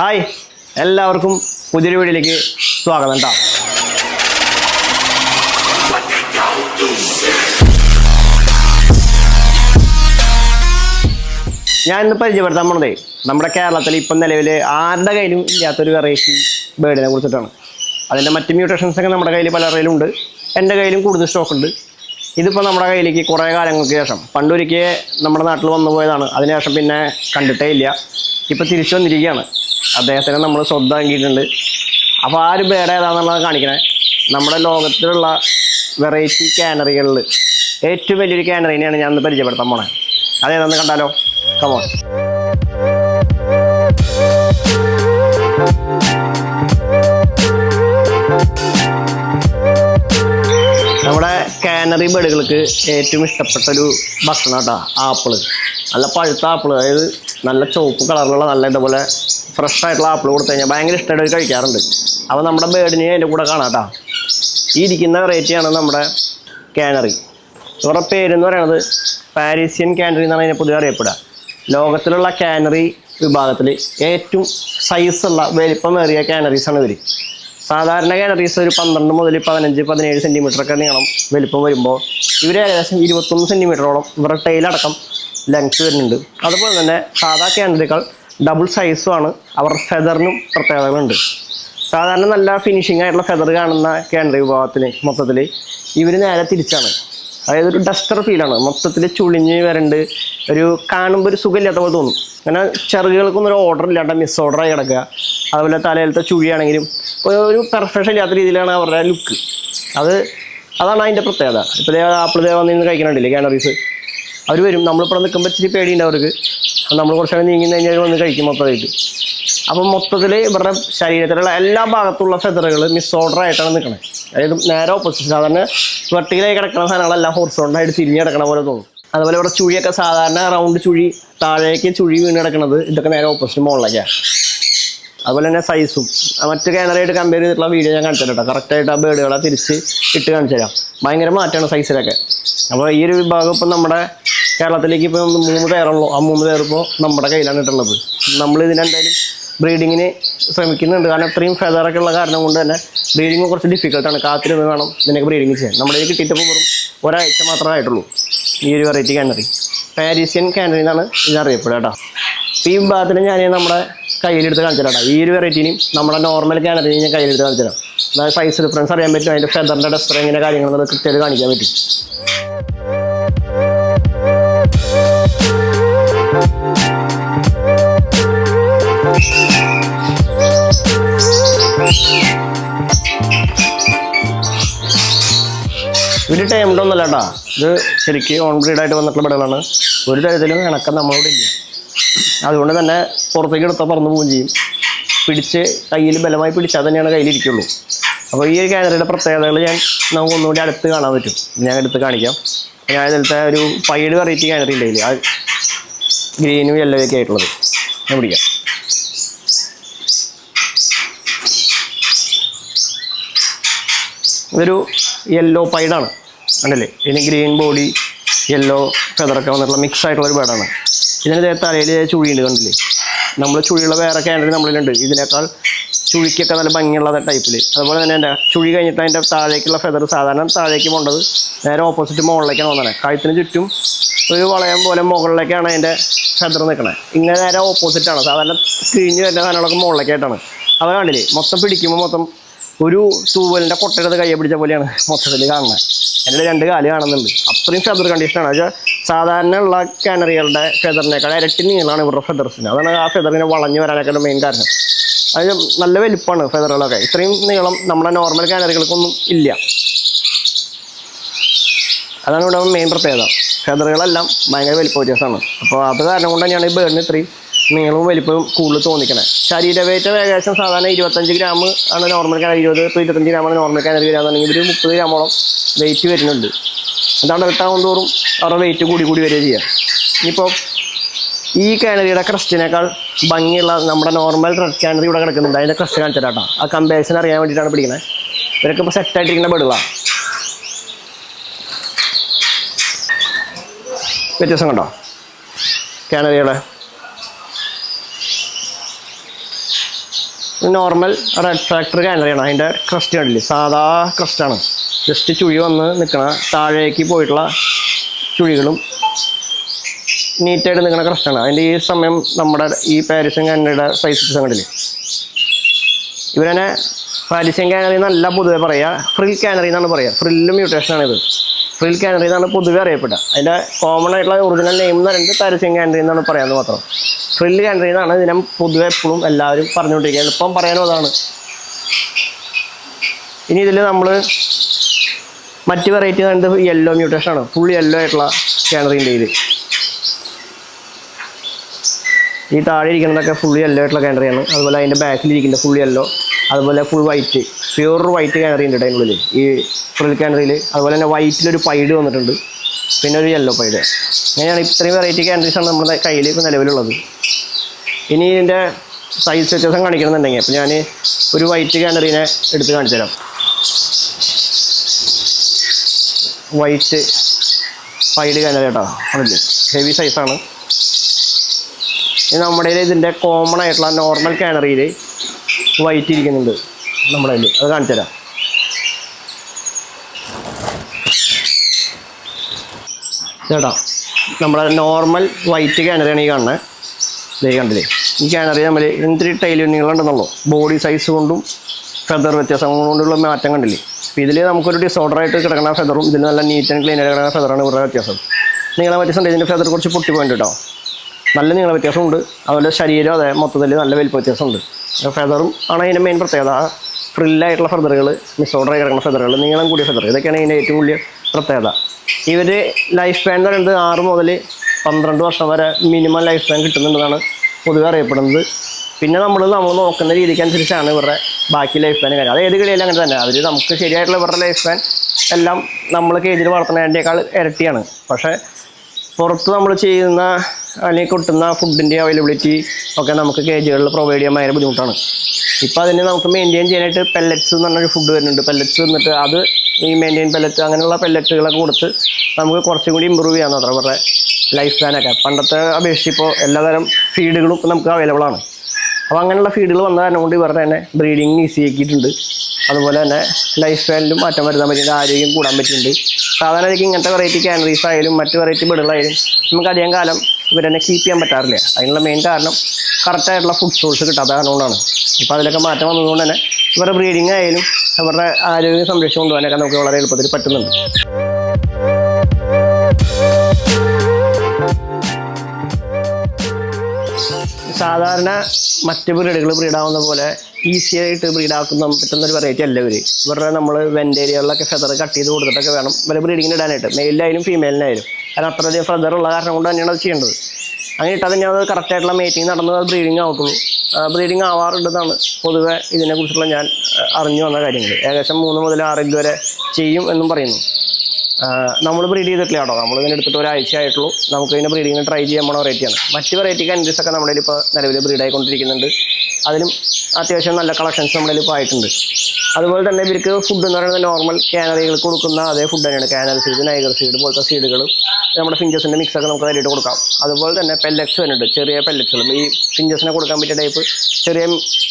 Hi. എല്ലാവർക്കും പുതിയൊരു വീഡിയോയിലേക്ക് സ്വാഗതം കേട്ടോ ഞാൻ ഇന്ന് പരിചയപ്പെടുത്താൻ പോണതേ നമ്മുടെ കേരളത്തിൽ ഇപ്പം നിലവിൽ ആരുടെ കയ്യിലും ഇല്ലാത്തൊരു വെറൈറ്റി ബേർഡിനെ കുറിച്ചിട്ടാണ്. അതിന്റെ മറ്റ് മ്യൂട്ടേഷൻസ് ഒക്കെ നമ്മുടെ കയ്യിൽ പലരുടെയിലും ഉണ്ട് എന്റെ കയ്യിലും കൂടുതൽ സ്റ്റോക്ക് ഉണ്ട്. ഇതിപ്പോൾ നമ്മുടെ കയ്യിലേക്ക് കുറേ കാലങ്ങൾക്ക് ശേഷം പണ്ടൊരിക്കൽ നമ്മുടെ നാട്ടിൽ വന്നു പോയതാണ്. അതിനുശേഷം പിന്നെ കണ്ടിട്ടേ ഇല്ല. ഇപ്പോൾ തിരിച്ചു വന്നിരിക്കുകയാണ്. അദ്ദേഹത്തിനെ നമ്മൾ സ്വന്തമാക്കിയിട്ടുണ്ട്. അപ്പോൾ ആ ഒരു ബേഡ് ഏതാണെന്നുള്ളത് കാണിക്കണേ. നമ്മുടെ ലോകത്തിലുള്ള വെറൈറ്റി കാനറികളിൽ ഏറ്റവും വലിയൊരു കാനറിനെയാണ് ഞാൻ ഒന്ന് പരിചയപ്പെടുത്താൻ പോണേ. അതേതാന്ന് കണ്ടാലോ? കമോൺ നമ്മുടെ കാനറി ബേഡുകൾക്ക് ഏറ്റവും ഇഷ്ടപ്പെട്ട ഒരു ഭക്ഷണം കേട്ടോ ആപ്പിൾ. നല്ല പഴുത്ത ആപ്പിൾ. അതായത് നല്ല ചുവപ്പ് കളറിലുള്ള നല്ല ഇതുപോലെ ഫ്രഷ് ആയിട്ടുള്ള ആപ്പിൾ കൊടുത്തു കഴിഞ്ഞാൽ ഭയങ്കര ഇഷ്ടമായിട്ട് കഴിക്കാറുണ്ട്. അപ്പോൾ നമ്മുടെ ബേഡിനെ അതിന്റെ കൂടെ കാണാം ഈ ഇരിക്കുന്ന വെറൈറ്റിയാണ് നമ്മുടെ കാനറി ഇവരുടെ പേരെന്ന് പറയുന്നത് പാരീസിയൻ കാനറി എന്നാണ് അതിനെ പൊതുവെ അറിയപ്പെടുക. ലോകത്തിലുള്ള കാനറി വിഭാഗത്തിൽ ഏറ്റവും സൈസുള്ള വലിപ്പമേറിയ കാനറീസാണ് ഇവർ സാധാരണ കാനറീസ് ഒരു പന്ത്രണ്ട് മുതൽ പതിനഞ്ച് പതിനേഴ് സെന്റിമീറ്റർ ഒക്കെ നീളം വലിപ്പം വരുമ്പോൾ ഇവർ ഏകദേശം ഇരുപത്തൊന്ന് സെന്റിമീറ്ററോളം ഇവരുടെ ടൈലടക്കം ലെങ്ത് വരുന്നുണ്ട്. അതുപോലെ തന്നെ സാധാ കാനറിയേക്കാൾ ഡബിൾ സൈസും ആണ്. അവർ ഫെദറിനും പ്രത്യേകതകളുണ്ട്. സാധാരണ നല്ല ഫിനിഷിംഗ് ആയിട്ടുള്ള ഫെദർ കാണുന്ന കാനറി വിഭാഗത്തിന് മൊത്തത്തിൽ ഇവർ നേരെ തിരിച്ചാണ്. അതായത് ഒരു ഡസ്റ്റർ ഫീലാണ് മൊത്തത്തിൽ ചുളിഞ്ഞ് വരണ്ട് ഒരു കാണുമ്പോൾ ഒരു സുഖമില്ലാത്ത പോലെ തോന്നും. അങ്ങനെ ചെറുകൾക്കൊന്നും ഒരു ഓർഡർ ഇല്ലാണ്ട് മിസ് ഓർഡറായി കിടക്കുക. അതുപോലെ തലയിലത്തെ ചുഴിയാണെങ്കിലും ഒരു പെർഫെക്ഷൻ ഇല്ലാത്ത രീതിയിലാണ് അവരുടെ ലുക്ക് അത് അതാണ് അതിന്റെ പ്രത്യേകത. ഇപ്പോൾ ആപ്പിൾ ദേവ നിന്ന് കഴിക്കണുണ്ടല്ലേ കാനറീസ് അവർ വരും. നമ്മളിപ്പോൾ നിൽക്കുമ്പോൾ ഇച്ചിരി പേടിയുണ്ട് അവർക്ക്. നമ്മൾ കുറച്ചൊക്കെ നീങ്ങി കഴിഞ്ഞാൽ വന്ന് കഴിക്കും മൊത്തമായിട്ട്. അപ്പം മൊത്തത്തിൽ ഇവരുടെ ശരീരത്തിലുള്ള എല്ലാ ഭാഗത്തുള്ള ഫെദറുകൾ മിസ്ഓർഡർ ആയിട്ടാണ് നിൽക്കുന്നത് അതായത് നേരെ ഓപ്പോസിറ്റ് സാധാരണ വെർട്ടിക്കലായി കിടക്കുന്ന സാധനങ്ങളെല്ലാം ഹോർസോണ്ടായിട്ട് തിരിഞ്ഞ് കിടക്കണ പോലെ തോന്നും. അതുപോലെ ഇവിടെ ചുഴിയൊക്കെ സാധാരണ റൗണ്ട് ചുഴി താഴേക്ക് ചുഴി വീണ് കിടക്കുന്നത് ഇതൊക്കെ നേരെ ഓപ്പോസിറ്റ് മുകളിലേക്കാണ് അതുപോലെ തന്നെ സൈസും മറ്റു കാനറയായിട്ട് കമ്പയർ ചെയ്തിട്ടുള്ള വീഡിയോ ഞാൻ കാണിച്ചു തരാം കറക്റ്റായിട്ട് ആ ബേഡുകളെ തിരിച്ച് ഇട്ട് കാണിച്ചു തരാം. ഭയങ്കര മാറ്റമാണ് സൈസിലൊക്കെ അപ്പോൾ ഈ ഒരു വിഭാഗം ഇപ്പം നമ്മുടെ കേരളത്തിലേക്ക് ഇപ്പോൾ മൂന്ന് പേരുള്ളൂ. ആ മൂന്ന് പേർ ഇപ്പോൾ നമ്മുടെ കയ്യിലാണ് ഇട്ടുള്ളത്. നമ്മൾ ഇതിനെന്തായാലും ബ്രീഡിങ്ങിന് ശ്രമിക്കുന്നുണ്ട്. കാരണം ഇത്രയും ഫെതറൊക്കെ ഉള്ള കാരണം കൊണ്ട് തന്നെ ബ്രീഡിങ് കുറച്ച് ഡിഫിക്കൽട്ടാണ് കാത്തിരുന്ന് വേണം ഇതിനൊക്കെ ബ്രീഡിങ് ചെയ്യാൻ. നമ്മുടെ കയ്യിൽ കിട്ടിയിട്ടപ്പോൾ വെറും ഒരാഴ്ച മാത്രമേ ആയിട്ടുള്ളൂ. ഈ ഒരു വെറൈറ്റി കാനറി പാരീസ്യൻ കാനറി എന്നാണ് ഇതറിയപ്പെടുക കേട്ടോ. ഈ വിഭാഗത്തിന് ഞാൻ നമ്മുടെ കയ്യിലെടുത്ത് കാണിച്ചാൽ ഈ ഒരു വെറൈറ്റിനും നമ്മുടെ നോർമൽ കാനറിനെ ഞാൻ കയ്യിലെടുത്ത് കാണിച്ചാൽ അതായത് സൈസ് ഡിഫറൻസ് അറിയാൻ പറ്റും. അതിന്റെ ഫെദറിന്റെ ഡസ്റ്റർ എങ്ങനെ കാര്യങ്ങളെന്നുള്ളത് കൃത്യമായിട്ട് കാണിക്കാൻ പറ്റും. ഇതിൽ ടൈംഡ് ഒന്നല്ല കേട്ടോ. ഇത് ശരിക്കും ഓൺ ബ്രീഡായിട്ട് വന്നിട്ടുള്ള പടകളാണ്. ഒരു തരത്തിലും ഇണക്കം നമ്മളോട് ഇല്ല. അതുകൊണ്ട് തന്നെ പുറത്തേക്ക് എടുത്താൽ പറന്നു പോവുകയും ചെയ്യും. പിടിച്ച് കയ്യിൽ ബലമായി പിടിച്ചാൽ തന്നെയാണ് കയ്യിലിരിക്കുള്ളൂ. അപ്പോൾ ഈ ഒരു ക്യാമറയുടെ പ്രത്യേകതകൾ ഞാൻ നമുക്ക് ഒന്നുകൂടി അടുത്ത് കാണാൻ പറ്റും. ഞാൻ എടുത്ത് കാണിക്കാം. ഞാൻ ഇതിലത്തെ ഒരു പൈഡ് വെറൈറ്റി ക്യാമറ ഉണ്ടായില്ലേ ആ ഗ്രീനും യെല്ലോ ഒക്കെ ആയിട്ടുള്ളത്. ഞാൻ പിടിക്കാം. ഇതൊരു യെല്ലോ പൈഡാണ് കണ്ടില്ലേ? ഇതിന് ഗ്രീൻ ബോഡി യെല്ലോ ഫെതറൊക്കെ വന്നിട്ടുള്ള മിക്സ് ആയിട്ടുള്ള ഒരു ബേഡാണ് ഇതിന് ദേ തലയിൽ ചുഴിയുണ്ട് കണ്ടില്ലേ? നമ്മൾ ചുഴിയുള്ള വേറെ കാനറി നമ്മളിലുണ്ട്. ഇതിനേക്കാൾ ചുഴിക്കൊക്കെ നല്ല ഭംഗിയുള്ള ടൈപ്പിൽ അതുപോലെ തന്നെ എന്റെ ചുഴി കഴിഞ്ഞിട്ട് അതിന്റെ താഴേക്കുള്ള ഫെദർ സാധാരണ താഴേക്ക് പോകേണ്ടത് നേരെ ഓപ്പോസിറ്റ് മുകളിലേക്കാണ് വന്നത് കഴുത്തിന് ചുറ്റും ഒരു വളയം പോലെ മുകളിലേക്കാണ് അതിന്റെ ഫെദർ നിൽക്കണത് ഇങ്ങനെ നേരെ ഓപ്പോസിറ്റാണ് സാധാരണ കിഴിഞ്ഞ് വരുന്ന സാധനങ്ങളൊക്കെ മുകളിലേക്കായിട്ടാണ്. അത് കണ്ടില്ലേ? മൊത്തം പിടിക്കുമ്പോൾ മൊത്തം ഒരു തൂവലിന്റെ കൊട്ടയെടുത്ത് കൈ പിടിച്ച പോലെയാണ് മൊത്തത്തിൽ കാണുന്നത് എന്റെ രണ്ട് കാൽ കാണുന്നുണ്ട്. അത്രയും ഫെദർ കണ്ടീഷനാണ് അത് സാധാരണ ഉള്ള കാനറികളുടെ ഫെദറിനേക്കാൾ ഇരട്ടി നീളമാണ് ഇവരുടെ ഫെദർസിന് അതാണ് ആ ഫെദറിനെ വളഞ്ഞു വരാനൊക്കെ മെയിൻ കാരണം. അത് നല്ല വലിപ്പമാണ് ഫെദറുകളൊക്കെ ഇത്രയും നീളം നമ്മുടെ നോർമൽ കാനറികൾക്കൊന്നും ഇല്ല. അതാണ് ഇവിടെ മെയിൻ പ്രത്യേകത. ഫെദറുകളെല്ലാം ഭയങ്കര വലിപ്പ വ്യത്യാസമാണ്. അപ്പോൾ അത് കാരണം കൊണ്ട് തന്നെയാണ് ഈ ബേഡിന് ഇത്രയും നീളവും വലിപ്പവും കൂടുതൽ തോന്നിക്കണേ. ശരീര വെയിറ്റ് ഏകദേശം സാധാരണ ഇരുപത്തഞ്ച് ഗ്രാം ആണ് നോർമൽ കാനറി ഇരുപത് ടു ഇരുപത്തഞ്ച് ഗ്രാമാണ് നോർമൽ കാനറി വരാന്നുണ്ടെങ്കിൽ ഒരു മുപ്പത് ഗ്രാമോളം വെയിറ്റ് വരുന്നുണ്ട്. അതാണ് റിട്ടാവും തോറും അവരുടെ വെയിറ്റ് കൂടി കൂടി വരിക ചെയ്യുക ഇനിയിപ്പോൾ ഈ കാനറിയുടെ ക്രസ്റ്റിനേക്കാൾ ഭംഗിയുള്ള നമ്മുടെ നോർമൽ റെഡ് കാനറി ഇവിടെ കിടക്കുന്നുണ്ട്. അതിന്റെ ക്രസ്റ്റ് കാണിച്ചു ആ കമ്പാരിസൺ അറിയാൻ വേണ്ടിയിട്ടാണ് പിടിക്കുന്നത് ഇവരൊക്കെ ഇപ്പോൾ സെറ്റായിട്ടിരിക്കുന്ന ബെഡുകളാണ് വ്യത്യാസം കണ്ടോ? കാനറിയുടെ നോർമൽ റെഡ് ഫാക്ടറി കാനറിയാണ് അതിന്റെ ക്രസ്റ്റ് കണ്ടില്ലേ? സാധാ ക്രസ്റ്റാണ് ജസ്റ്റ് ചുഴി വന്ന് നിൽക്കണ താഴേക്ക് പോയിട്ടുള്ള ചുഴികളും നീറ്റായിട്ട് നിൽക്കുന്ന ക്രസ്റ്റാണ് അതിന്റെ ഈ സമയം നമ്മുടെ ഈ പാരീസും കാനറിയുടെ സൈസ് കണ്ടില്ലേ? ഇവരെന്നെ പാരീഷ്യൻ കാനറി എന്നല്ല പൊതുവെ പറയുക ഫ്രിൽ കാനറി എന്നാണ് പറയുക ഫ്രില്ല് മ്യൂട്ടേഷനാണ് ഇത്. ഫ്രിൽ കാനറി എന്നാണ് പൊതുവെ അറിയപ്പെടുക. അതിന്റെ കോമൺ ആയിട്ടുള്ള ഒറിജിനൽ നെയിം എന്ന് പറയുന്നത് പാരീഷ്യൻ കാനറി എന്നാണ് പറയാമെന്ന് മാത്രം. ഫ്രിൽ കൺട്രി എന്നാണ് ഇതിനെ പൊതുവെ എപ്പോഴും എല്ലാവരും പറഞ്ഞുകൊണ്ടിരിക്കുക എളുപ്പം പറയാനും അതാണ്. ഇനി ഇതിൽ നമ്മൾ മറ്റ് വെറൈറ്റി പറയുന്നത് യെല്ലോ മ്യൂട്ടേഷൻ ആണ്. ഫുൾ യെല്ലോ ആയിട്ടുള്ള കാനറിന്റെ ഇത് ഈ താഴെ ഇരിക്കുന്നതൊക്കെ ഫുൾ യെല്ലോ ആയിട്ടുള്ള കാനറിയാണ് അതുപോലെ അതിന്റെ ബാക്കിലിരിക്കുന്ന ഫുൾ യെല്ലോ അതുപോലെ full white pure white canary ഉണ്ട് അതിനുള്ളിൽ ഈ ഫ്രിൽ കാനറിയിൽ അതുപോലെ തന്നെ വൈറ്റിലൊരു പൈഡ് വന്നിട്ടുണ്ട്. പിന്നെ ഒരു യെല്ലോ പൈഡ് അങ്ങനെയാണ് ഇത്രയും വെറൈറ്റി കാനറീസാണ് നമ്മുടെ കയ്യിൽ ഇപ്പോൾ നിലവിലുള്ളത്. ഇനി ഇതിന്റെ സൈസ് വ്യത്യാസം കാണിക്കണമെന്നുണ്ടെങ്കിൽ അപ്പോൾ ഞാൻ ഒരു വൈറ്റ് കാനറീനെ എടുത്ത് കാണിച്ചു തരാം. വൈറ്റ് ഫൈഡ് കാനറി കേട്ടോ അതിൽ ഹെവി സൈസാണ് ഇനി നമ്മുടെ ഇതിന്റെ കോമൺ ആയിട്ടുള്ള നോർമൽ കാനറിയിൽ വൈറ്റ് ഇരിക്കുന്നുണ്ട് നമ്മുടെ കയ്യിൽ അത് കാണിച്ചു തരാം. ചേട്ടാ നമ്മുടെ നോർമൽ വൈറ്റ് കാനറിയാണ് ഈ കാണുന്നത് ഇതേ കണ്ടില്ലേ? ഈ അറിയാൻ നമ്മൾ എന്തിരി ടൈൽ നീളമുണ്ടെന്നുള്ളൂ ബോഡി സൈസ് കൊണ്ടും ഫെദർ വ്യത്യാസം കൊണ്ടുള്ള മാറ്റം കണ്ടില്ലേ? അപ്പോൾ ഇതിൽ നമുക്കൊരു ഡിസോർഡർ ആയിട്ട് കിടക്കുന്ന ഫെദറും ഇതിൽ നല്ല നീറ്റ് ആൻഡ് ക്ലീൻ ആയിട്ട് കിടക്കുന്ന ഫെദറാണ് ഇവരുടെ വ്യത്യാസം. നീളം വ്യത്യാസം ഉണ്ട് ഇതിന്റെ ഫെദർ കുറച്ച് പൊട്ടി പോയിട്ടുണ്ട് കേട്ടോ നല്ല നീള വ്യത്യാസമുണ്ട് അതുപോലെ ശരീരം അതെ മൊത്തത്തിൽ നല്ല വലിപ്പ വ്യത്യാസമുണ്ട് ഫെദറും ആണ് അതിന്റെ മെയിൻ പ്രത്യേകത. ഫ്രില്ലായിട്ടുള്ള ഫെദറുകൾ മിസോർഡർ ആയി കിടക്കുന്ന ഫെദറുകൾ നീളം കൂടിയ ഫെദർ ഇതൊക്കെയാണ് ഇതിന്റെ ഏറ്റവും വലിയ പ്രത്യേകത. ഇവർ ലൈഫ് സ്പാൻ എന്ന് പറയുന്നത് ആറ് മുതൽ പന്ത്രണ്ട് വർഷം വരെ മിനിമം ലൈഫ് സ്പാൻ കിട്ടുന്നുണ്ടെന്നാണ് പൊതുവെ അറിയപ്പെടുന്നത്. പിന്നെ നമ്മൾ നമ്മൾ നോക്കുന്ന രീതിക്ക് അനുസരിച്ചാണ് ഇവരുടെ ബാക്കി ലൈഫ് സ്പാൻ കാര്യം. അത് ഏത് കളിയിലും അങ്ങനെ തന്നെ. അവർ നമുക്ക് ശരിയായിട്ടുള്ള ഇവരുടെ ലൈഫ് സ്പാൻ എല്ലാം നമ്മൾ കേജിൽ വളർത്തുന്നതിന്റെക്കാൾ ഇരട്ടിയാണ്. പക്ഷേ പുറത്ത് നമ്മൾ ചെയ്യുന്ന അല്ലെങ്കിൽ കിട്ടുന്ന ഫുഡിന്റെ അവൈലബിലിറ്റി ഒക്കെ നമുക്ക് കേജുകളിൽ പ്രൊവൈഡ് ചെയ്യാൻ ഭയങ്കര ബുദ്ധിമുട്ടാണ്. ഇപ്പോൾ അതിന് നമുക്ക് മെയിന്റെയിൻ ചെയ്യാനായിട്ട് പെല്ലറ്റ്സ് എന്ന് പറഞ്ഞൊരു ഫുഡ് വരുന്നുണ്ട്. പെല്ലറ്റ്സ് എന്നിട്ട് അത് ഈ മെയിന്റെയിൻ പെല്ലറ്റ് അങ്ങനെയുള്ള പെല്ലറ്റുകളൊക്കെ കൊടുത്ത് നമുക്ക് കുറച്ചും കൂടി ഇമ്പ്രൂവ് ചെയ്യാമെന്നാണ് അവരുടെ ലൈഫ് സ്പാനൊക്കെ പണ്ടത്തെ അപേക്ഷിച്ച് ഇപ്പോൾ എല്ലാതരം ഫീഡുകളും നമുക്ക് അവൈലബിൾ ആണ്. അപ്പോൾ അങ്ങനെയുള്ള ഫീഡുകൾ വന്ന കൊണ്ട് ഇവരുടെ തന്നെ ബ്രീഡിങ് ഈസി ആക്കിയിട്ടുണ്ട്. അതുപോലെ തന്നെ ലൈഫ് സ്റ്റൈലിലും മാറ്റം വരുത്താൻ പറ്റിയിട്ടുണ്ട്. ആരോഗ്യം കൂടാൻ പറ്റിയിട്ടുണ്ട്. സാധാരണ ഇങ്ങനത്തെ വെറൈറ്റി കാനറീസ് ആയാലും മറ്റ് വെറൈറ്റി ബിടുകളായാലും നമുക്ക് അധികം കാലം ഇവരെന്നെ കീപ്പ് ചെയ്യാൻ പറ്റാറില്ല. അതിനുള്ള മെയിൻ കാരണം കറക്റ്റായിട്ടുള്ള ഫുഡ് സോഴ്സ് കിട്ടാത്ത കാരണമാണ് ഇപ്പോൾ അതിലൊക്കെ മാറ്റം വന്നതുകൊണ്ട് തന്നെ ഇവരുടെ ബ്രീഡിങ് ആയാലും അവരുടെ ആരോഗ്യ സംരക്ഷണം കൊണ്ടുപോകാനൊക്കെ നമുക്ക് വളരെ എളുപ്പത്തിൽ പറ്റുന്നുണ്ട്. സാധാരണ മറ്റ് ബ്രീഡുകൾ ബ്രീഡാവുന്ന പോലെ ഈസി ആയിട്ട് ബ്രീഡാക്കുന്ന പറ്റുന്ന ഒരു വെറൈറ്റി അല്ല ഇവർ ഇവരുടെ നമ്മൾ വെന്റേരിയകളിലൊക്കെ ഫെദർ കട്ട് ചെയ്ത് കൊടുത്തിട്ടൊക്കെ വേണം. ഇവരെ ബ്രീഡിങ്ങിന് ഇടാനായിട്ട്. മെയിലായാലും ഫീമെയിലിനായാലും കാരണം അത്രയധികം ഫെദർ ഉള്ള കാരണം കൊണ്ട് തന്നെയാണ് അത് ചെയ്യേണ്ടത്. അങ്ങനെ ഇട്ടാൽ തന്നെ അത് കറക്റ്റായിട്ടുള്ള മീറ്റിംഗ് നടന്നത് അത് ബ്രീഡിങ് ആവത്തുള്ളൂ. ബ്രീഡിങ് ആവാറുണ്ടെന്നാണ് പൊതുവെ ഇതിനെക്കുറിച്ചുള്ള ഞാൻ അറിഞ്ഞു വന്ന കാര്യങ്ങൾ ഏകദേശം മൂന്ന് മുതൽ ആറ് വരെ ചെയ്യും എന്നും പറയുന്നു. നമ്മൾ ബ്രീഡ് ചെയ്തിട്ടില്ല കേട്ടോ. നമ്മൾ ഇതിന് എടുത്തിട്ട് ഒരാഴ്ച ആയിട്ടുള്ളൂ. നമുക്ക് ഇതിനെ ബ്രീഡിങ്ങിന് ട്രൈ ചെയ്യാൻ പോണ വെറൈറ്റിയാണ് മറ്റ് വെറൈറ്റിക്ക് അനുസരിച്ച് ഒക്കെ നമ്മുടെ ഇപ്പോൾ നിലവിൽ ബ്രീഡ് ആയിക്കൊണ്ടിരിക്കുന്നുണ്ട്. അതിലും അത്യാവശ്യം നല്ല കളക്ഷൻസ് നമ്മുടെ ഇപ്പോൾ ആയിട്ടുണ്ട്. അതുപോലെ തന്നെ ഇവർക്ക് ഫുഡ് എന്ന് പറയുന്നത് നോർമൽ കാനറികൾക്ക് കൊടുക്കുന്ന അതേ ഫുഡ് തന്നെയാണ്. കാനൽ സീഡ് നൈഗർ സീഡ് പോലത്തെ സീഡുകൾ നമ്മുടെ ഫിഞ്ചസിന്റെ മിക്സ് ഒക്കെ നമുക്ക് അതിലിട്ട് കൊടുക്കാം. അതുപോലെ തന്നെ പെല്ലറ്റ്സ് വരുന്നുണ്ട്. ചെറിയ പെല്ലറ്റ്സുകൾ ഈ ഫിഞ്ചസിനെ കൊടുക്കാൻ പറ്റിയ ടൈപ്പ് ചെറിയ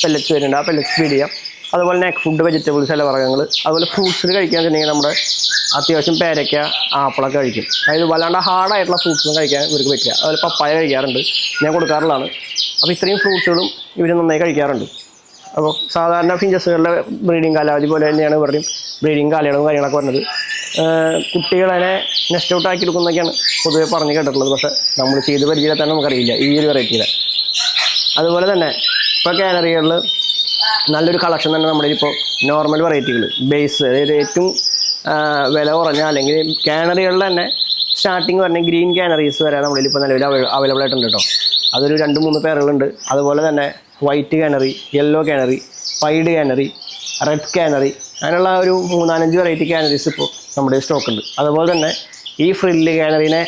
പെല്ലറ്റ്സ് വരുന്നുണ്ട്. ആ പെല്ലറ്റ്സ് ഫീഡ് ചെയ്യാം. അതുപോലെ തന്നെ ഫുഡ് വെജിറ്റബിൾസ് ഇല വർഗങ്ങൾ അതുപോലെ ഫ്രൂട്ട്സിൽ കഴിക്കാൻ വെച്ചിട്ടുണ്ടെങ്കിൽ നമ്മുടെ അത്യാവശ്യം പേരയ്ക്ക ആപ്പിളൊക്കെ കഴിക്കും. അതായത് വല്ലാണ്ട് ഹാർഡായിട്ടുള്ള ഫ്രൂട്ട്സും കഴിക്കാൻ ഇവർക്ക് പറ്റില്ല. അതുപോലെ പപ്പായ കഴിക്കാറുണ്ട്. ഞാൻ കൊടുക്കാറുള്ളതാണ്. അപ്പോൾ ഇത്രയും ഫ്രൂട്ട്സുകളും ഇവർ നന്നായി കഴിക്കാറുണ്ട്. അപ്പോൾ സാധാരണ ഫിഞ്ചസുകളുടെ ബ്രീഡിങ് കാലാവധി പോലെ തന്നെയാണ് ഇവരുടെയും ബ്രീഡിങ് കാലയളവും കാര്യങ്ങളൊക്കെ വരുന്നത് കുട്ടികളെ നെസ്റ്റ് ഔട്ട് ആക്കി എടുക്കുന്നൊക്കെയാണ് പൊതുവെ പറഞ്ഞ് കേട്ടിട്ടുള്ളത്. പക്ഷേ നമ്മൾ ചെയ്ത് പരിചയത്തന്നെ നമുക്കറിയില്ല. ഈ ഒരു വെറൈറ്റിയുടെ അതുപോലെ തന്നെ ഇപ്പോൾ കാനറികളിൽ നല്ലൊരു കളക്ഷൻ തന്നെ നമ്മുടെ ഇപ്പോൾ നോർമൽ വെറൈറ്റികൾ ബേസ് അതായത് ഏറ്റവും വില കുറഞ്ഞ അല്ലെങ്കിൽ കാനറികളിൽ തന്നെ സ്റ്റാർട്ടിങ് പറഞ്ഞ ഗ്രീൻ കാനറീസ് വരെ നമ്മളിൽ ഇപ്പോൾ നിലവിൽ അവൈലബിൾ ആയിട്ടുണ്ട് കേട്ടോ അതൊരു രണ്ട് മൂന്ന് പേരുകളുണ്ട്. അതുപോലെ തന്നെ white canary yellow canary wide canary red canary അങ്ങനെയുള്ള ഒരു മൂന്നാലഞ്ച് വെറൈറ്റി കാനറീസ് ഇപ്പോൾ നമ്മുടെ സ്റ്റോക്ക് ഉണ്ട്. അതുപോലെ തന്നെ ഈ ഫ്രില്ല് കാനറിനെ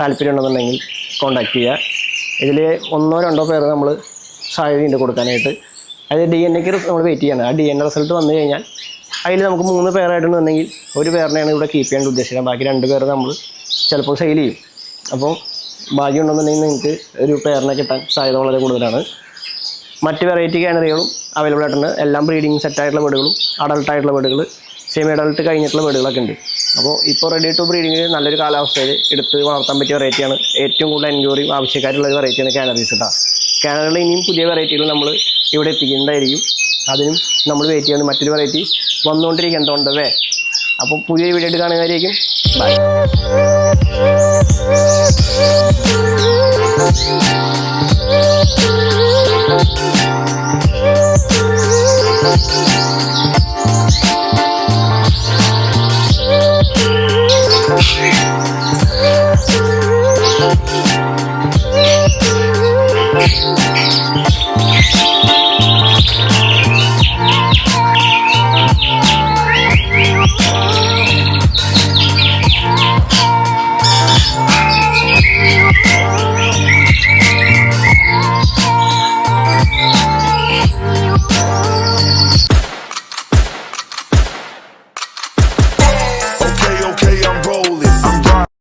താല്പര്യമുണ്ടെന്നുണ്ടെങ്കിൽ കോൺടാക്ട് ചെയ്യുക. ഇതിൽ ഒന്നോ രണ്ടോ പേര് നമ്മൾ സാധ്യതയുണ്ട് കൊടുക്കാനായിട്ട്. അത് ഡി എൻ എക്ക് നമ്മൾ വെയിറ്റ് ചെയ്യണം. ആ ഡി എൻ എ റിസൾട്ട് വന്നു കഴിഞ്ഞാൽ അതിൽ നമുക്ക് മൂന്ന് പേരായിട്ടുണ്ടെങ്കിൽ ഒരു പേരിനെയാണ് ഇവിടെ കീപ്പ് ചെയ്യാൻ ഉദ്ദേശിക്കുന്നത്. ബാക്കി രണ്ട് പേര് നമ്മൾ ചിലപ്പോൾ സെയിൽ ചെയ്യും. അപ്പോൾ ഭാഗ്യം ഉണ്ടെന്നുണ്ടെങ്കിൽ നിങ്ങൾക്ക് ഒരു പേരിനെ കിട്ടാൻ സാധ്യത വളരെ കൂടുതലാണ്. മറ്റ് വെറൈറ്റി കാനറികളും അവൈലബിൾ ആയിട്ടുണ്ട്. എല്ലാം ബ്രീഡിങ് സെറ്റായിട്ടുള്ള വീടുകളും അഡൾട്ട് ആയിട്ടുള്ള വീടുകൾ സെമി അഡൾട്ട് കഴിഞ്ഞിട്ടുള്ള വീടുകളൊക്കെ ഉണ്ട്. അപ്പോൾ ഇപ്പോൾ റെഡി ടു ബ്രീഡിങ്ങിൽ നല്ലൊരു കാലാവസ്ഥയിൽ എടുത്ത് വളർത്താൻ പറ്റിയ വെറൈറ്റിയാണ് ഏറ്റവും കൂടുതൽ എൻക്വയറിയും ആവശ്യക്കാരുള്ള ഒരു വെറൈറ്റിയാണ് കാനറീസ് കേട്ടോ കാനറിൽ ഇനിയും പുതിയ വെറൈറ്റികൾ നമ്മൾ ഇവിടെ എത്തിക്കുന്നുണ്ടായിരിക്കും അതിനും നമ്മൾ വെയിറ്റ് ചെയ്യുന്നത് മറ്റൊരു വെറൈറ്റി വന്നുകൊണ്ടിരിക്കേണ്ടതുണ്ടവേ അപ്പോൾ പുതിയ വീഡിയോ ആയിട്ട് കാണുന്നതായിരിക്കും ബൈ